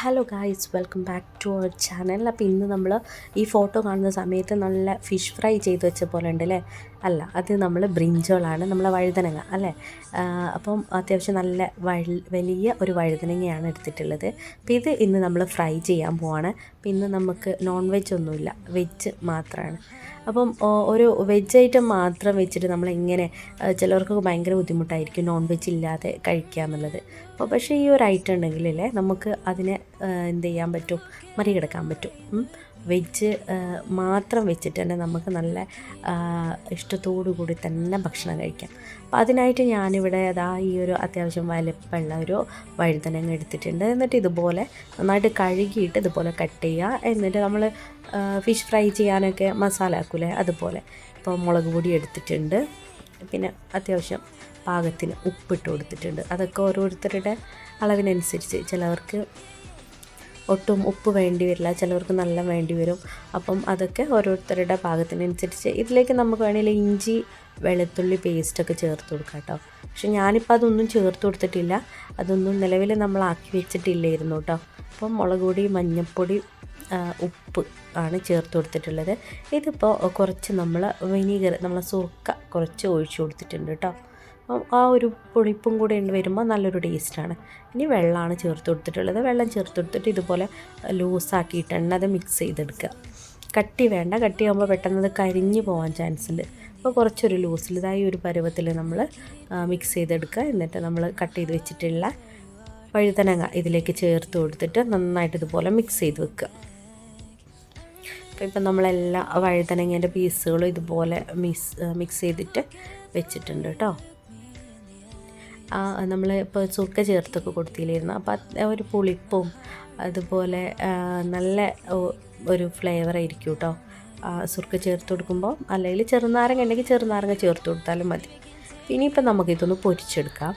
Hello guys welcome back to our channel അപ്പോൾ ഇന്ന് നമ്മൾ ഈ ഫോട്ടോ കാണുന്ന സമയത്ത് നല്ല ഫിഷ് ഫ്രൈ ചെയ്ത് വെച്ച പോലെ ഉണ്ട് അല്ലേ? അല്ല അത് നമ്മൾ ബ്രിഞ്ചോളാണ് നമ്മളെ വഴുതനങ്ങ അല്ലേ? അപ്പം അത്യാവശ്യം നല്ല വലിയ ഒരു വഴുതനങ്ങയാണ് എടുത്തിട്ടുള്ളത്. അപ്പോൾ ഇത് ഇന്ന് നമ്മൾ ഫ്രൈ ചെയ്യാൻ പോവാണ്. അപ്പോൾ ഇന്ന് നമുക്ക് നോൺ വെജ് ഒന്നുമില്ല വെജ് മാത്രമാണ് അപ്പം ഒരു വെജ് ഐറ്റം മാത്രം വെച്ചിട്ട് നമ്മൾ എങ്ങനെ ചിലർക്കൊക്കെ ചിലർക്ക് ഭയങ്കര ബുദ്ധിമുട്ടായിരിക്കും നോൺ വെജ് ഇല്ലാതെ കഴിക്കുക എന്നുള്ളത് അപ്പോൾ പക്ഷേ ഈ ഒരു ഐറ്റം ഉണ്ടെങ്കിലല്ലേ നമുക്ക് അതിനെ എന്ത് ചെയ്യാൻ പറ്റും? മറികടക്കാൻ പറ്റും. വെജ് മാത്രം വെച്ചിട്ട് തന്നെ നമുക്ക് നല്ല ഇഷ്ടത്തോടു കൂടി തന്നെ ഭക്ഷണം കഴിക്കാം. അപ്പം അതിനായിട്ട് ഞാനിവിടെ അതാ ഈ ഒരു അത്യാവശ്യം വലിപ്പമുള്ള ഒരു വഴുതനങ്ങ എടുത്തിട്ടുണ്ട്. എന്നിട്ട് ഇതുപോലെ നന്നായിട്ട് കഴുകിയിട്ട് ഇതുപോലെ കട്ട് ചെയ്യുക എന്നിട്ട് നമ്മൾ ഫിഷ് ഫ്രൈ ചെയ്യാനൊക്കെ മസാല ആക്കൂലേ? അതുപോലെ. ഇപ്പോൾ മുളക് പൊടി എടുത്തിട്ടുണ്ട്. പിന്നെ അത്യാവശ്യം പാകത്തിന് ഉപ്പിട്ട് കൊടുത്തിട്ടുണ്ട്. അതൊക്കെ ഓരോരുത്തരുടെ അളവിനനുസരിച്ച് ചിലവർക്ക് ഒട്ടും ഉപ്പ് വേണ്ടി വരില്ല. ചിലവർക്ക് നല്ല വേണ്ടി വരും. അപ്പം അതൊക്കെ ഓരോരുത്തരുടെ ഭാഗത്തിനനുസരിച്ച് ഇതിലേക്ക് നമുക്ക് വേണമെങ്കിൽ ഇഞ്ചി വെളുത്തുള്ളി പേസ്റ്റൊക്കെ ചേർത്ത് കൊടുക്കാം കേട്ടോ. പക്ഷെ ഞാനിപ്പോൾ അതൊന്നും ചേർത്ത് കൊടുത്തിട്ടില്ല. അതൊന്നും നിലവിൽ നമ്മൾ ആക്കി വെച്ചിട്ടില്ലായിരുന്നു കേട്ടോ. അപ്പം മുളക് പൊടി മഞ്ഞൾപ്പൊടി ഉപ്പ് ആണ് ചേർത്ത് കൊടുത്തിട്ടുള്ളത്. ഇതിപ്പോൾ കുറച്ച് നമ്മൾ വിനീഗർ നമ്മളെ സുർക്ക കുറച്ച് ഒഴിച്ചു കൊടുത്തിട്ടുണ്ട് കേട്ടോ. ആ ഒരു പുളിപ്പും കൂടെ വരുമ്പോൾ നല്ലൊരു ടേസ്റ്റാണ്. ഇനി വെള്ളമാണ് ചേർത്ത് കൊടുത്തിട്ടുള്ളത്. വെള്ളം ചേർത്ത് കൊടുത്തിട്ട് ഇതുപോലെ ലൂസാക്കിയിട്ടാണ് അത് മിക്സ് ചെയ്തെടുക്കുക. കട്ടി വേണ്ട. കട്ടിയാകുമ്പോൾ പെട്ടെന്ന് അത് കരിഞ്ഞു പോകാൻ ചാൻസ് ഉണ്ട്. അപ്പോൾ കുറച്ചൊരു ലൂസിൽ ഇതായി ഒരു പരുവത്തിൽ നമ്മൾ മിക്സ് ചെയ്തെടുക്കുക. എന്നിട്ട് നമ്മൾ കട്ട് ചെയ്ത് വെച്ചിട്ടുള്ള വഴുതനങ്ങ ഇതിലേക്ക് ചേർത്ത് കൊടുത്തിട്ട് നന്നായിട്ട് ഇതുപോലെ മിക്സ് ചെയ്ത് വെക്കുക. അപ്പോൾ ഇപ്പം നമ്മളെല്ലാ വഴുതനങ്ങേന്റെ പീസുകളും ഇതുപോലെ മിക്സ് മിക്സ് ചെയ്തിട്ട് വെച്ചിട്ടുണ്ട് കേട്ടോ. നമ്മൾ ഇപ്പോൾ ചുക്ക ചേർത്തൊക്കെ കൊടുത്തില്ലായിരുന്നു. അപ്പോൾ ഒരു പുളിപ്പും അതുപോലെ നല്ല ഒരു ഫ്ലേവർ ആയിരിക്കും കേട്ടോ ആ, സുർക്ക ചേർത്ത് കൊടുക്കുമ്പോൾ അല്ലെങ്കിൽ ചെറുനാരങ്ങ ഉണ്ടെങ്കിൽ ചെറുനാരങ്ങ ചേർത്ത് കൊടുത്താലും മതി. ഇനിയിപ്പോൾ നമുക്കിതൊന്ന് പൊരിച്ചെടുക്കാം.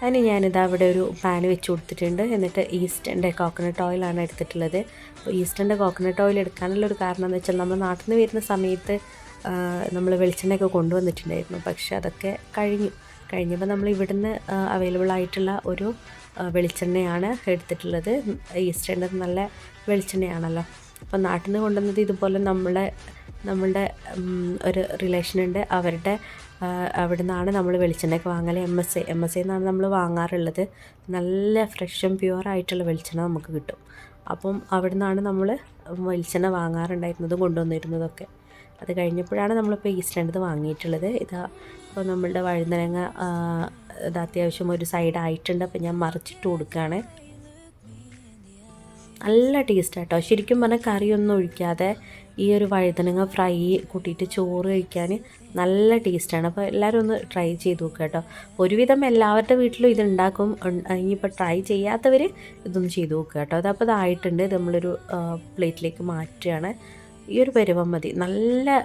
അതിന് ഞാനിത് അവിടെ ഒരു പാൻ വെച്ച് കൊടുത്തിട്ടുണ്ട്. എന്നിട്ട് ഈസ്റ്റന്റെ കോക്കനട്ട് ഓയിലാണ് എടുത്തിട്ടുള്ളത്. അപ്പോൾ ഈസ്റ്റന്റെ കോക്കനട്ട് ഓയിൽ എടുക്കാനുള്ള ഒരു കാരണം എന്ന് വെച്ചാൽ നമ്മൾ നാട്ടിൽ നിന്ന് വരുന്ന സമയത്ത് നമ്മൾ വെളിച്ചെണ്ണയൊക്കെ കൊണ്ടുവന്നിട്ടുണ്ടായിരുന്നു. പക്ഷെ അതൊക്കെ കഴിഞ്ഞു. കഴിഞ്ഞപ്പോൾ നമ്മൾ ഇവിടുന്ന് അവൈലബിൾ ആയിട്ടുള്ള ഒരു വെളിച്ചെണ്ണയാണ് എടുത്തിട്ടുള്ളത്. ഈസ്റ്റേന്റെ നല്ല വെളിച്ചെണ്ണയാണല്ലോ. അപ്പോൾ നാട്ടിൽ നിന്ന് കൊണ്ടുവന്നത് ഇതുപോലെ നമ്മളെ നമ്മളുടെ ഒരു റിലേഷൻ ഉണ്ട്. അവരുടെ അവിടെ നിന്നാണ് നമ്മൾ വെളിച്ചെണ്ണയൊക്കെ വാങ്ങൽ M S A M S എന്നാണ് നമ്മൾ വാങ്ങാറുള്ളത്. നല്ല ഫ്രഷും പ്യുവർ ആയിട്ടുള്ള വെളിച്ചെണ്ണ നമുക്ക് കിട്ടും. അപ്പം അവിടെ നിന്നാണ് നമ്മൾ വെളിച്ചെണ്ണ വാങ്ങാറുണ്ടായിരുന്നതും കൊണ്ടുവന്നിരുന്നതൊക്കെ. അത് കഴിഞ്ഞപ്പോഴാണ് നമ്മൾ നമ്മളിപ്പോൾ ഈസ്റ്റേണ്ടത് വാങ്ങിയിട്ടുള്ളത്. ഇതാ ഇപ്പോൾ നമ്മളുടെ വഴുതനങ്ങ ഇത് അത്യാവശ്യം ഒരു സൈഡ് ആയിട്ടുണ്ട്. അപ്പോൾ ഞാൻ മറിച്ചിട്ട് കൊടുക്കുകയാണ്. നല്ല ടേസ്റ്റ് കേട്ടോ ശരിക്കും പറഞ്ഞാൽ കറിയൊന്നും ഒഴിക്കാതെ ഈ ഒരു വഴുതനങ്ങ ഫ്രൈ കൂട്ടിയിട്ട് ചോറ് കഴിക്കാൻ നല്ല ടേസ്റ്റാണ് അപ്പോൾ എല്ലാവരും ഒന്ന് ട്രൈ ചെയ്ത് നോക്കുക കേട്ടോ. ഒരുവിധം എല്ലാവരുടെ വീട്ടിലും ഇത് ഉണ്ടാക്കും. ഉൺ- ഇനിയിപ്പോൾ ട്രൈ ചെയ്യാത്തവർ ഇതൊന്ന് ചെയ്ത് നോക്കുക കേട്ടോ. അതപ്പോൾ ഇതായിട്ടുണ്ട്. ഇത് നമ്മളൊരു പ്ലേറ്റിലേക്ക് മാറ്റുകയാണ്. ഈ ഒരു പരുവം മതി. നല്ല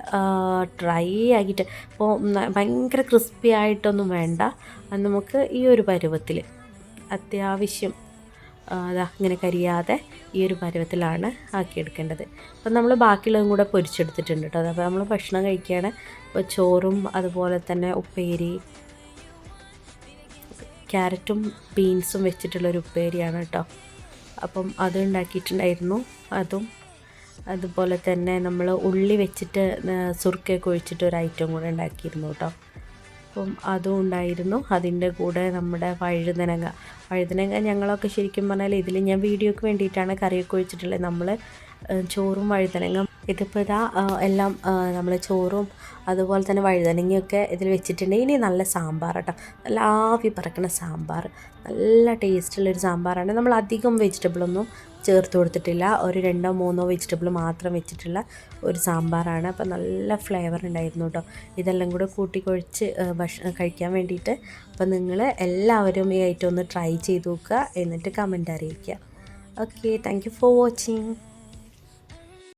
ഡ്രൈ ആക്കിയിട്ട് ഇപ്പോൾ ഭയങ്കര ക്രിസ്പി ആയിട്ടൊന്നും വേണ്ട. നമുക്ക് ഈ ഒരു പരുവത്തിൽ അത്യാവശ്യം അതാ ഇങ്ങനെ കരിയാതെ ഈ ഒരു പരുവത്തിലാണ് ആക്കിയെടുക്കേണ്ടത്. അപ്പം നമ്മൾ ബാക്കിയുള്ളതും കൂടെ പൊരിച്ചെടുത്തിട്ടുണ്ട് കേട്ടോ. അപ്പോൾ നമ്മൾ ഭക്ഷണം കഴിക്കുകയാണ് ഇപ്പോൾ ചോറും അതുപോലെ തന്നെ ഉപ്പേരി ക്യാരറ്റും ബീൻസും വെച്ചിട്ടുള്ളൊരു ഉപ്പേരിയാണ് കേട്ടോ. അപ്പം അത് ഉണ്ടാക്കിയിട്ടുണ്ടായിരുന്നു. അതും അതുപോലെ തന്നെ നമ്മൾ ഉള്ളി വെച്ചിട്ട് സുർക്കയൊക്കെ ഒഴിച്ചിട്ട് ഒരു ഐറ്റം കൂടെ ഉണ്ടാക്കിയിരുന്നു കേട്ടോ. അപ്പം അതും ഉണ്ടായിരുന്നു. അതിന്റെ കൂടെ നമ്മുടെ വഴുതനങ്ങ. വഴുതനങ്ങ ഞങ്ങളൊക്കെ ശരിക്കും പറഞ്ഞാൽ ഇതിൽ ഞാൻ വീഡിയോക്ക് വേണ്ടിയിട്ടാണ് കറിയൊക്കെ ഒഴിച്ചിട്ടുള്ളത്. നമ്മൾ ചോറും വഴുതനങ്ങ ഇതിപ്പോൾ ഇതാ എല്ലാം നമ്മൾ ചോറും അതുപോലെ തന്നെ വഴുതനങ്ങയൊക്കെ ഇതിൽ വെച്ചിട്ടുണ്ട്. ഇനി നല്ല സാമ്പാർ കേട്ടോ. നല്ല ആവി പറക്കണ സാമ്പാർ. നല്ല ടേസ്റ്റുള്ളൊരു സാമ്പാറാണ്. നമ്മൾ അധികം വെജിറ്റബിളൊന്നും ചേർത്ത് കൊടുത്തിട്ടില്ല. ഒരു രണ്ടോ മൂന്നോ വെജിറ്റബിൾ മാത്രം വെച്ചിട്ടുള്ള ഒരു സാമ്പാറാണ്. അപ്പോൾ നല്ല ഫ്ലേവർ ഉണ്ടായിരുന്നു കേട്ടോ. ഇതെല്ലാം കൂടെ കൂട്ടിക്കൊഴിച്ച് ഭക്ഷണം കഴിക്കാൻ വേണ്ടിയിട്ട് അപ്പോൾ നിങ്ങൾ എല്ലാവരും ഈ ഐറ്റം ഒന്ന് ട്രൈ ചെയ്ത് നോക്കുക. എന്നിട്ട് കമന്റ് അറിയിക്കുക. Okay thank you for watching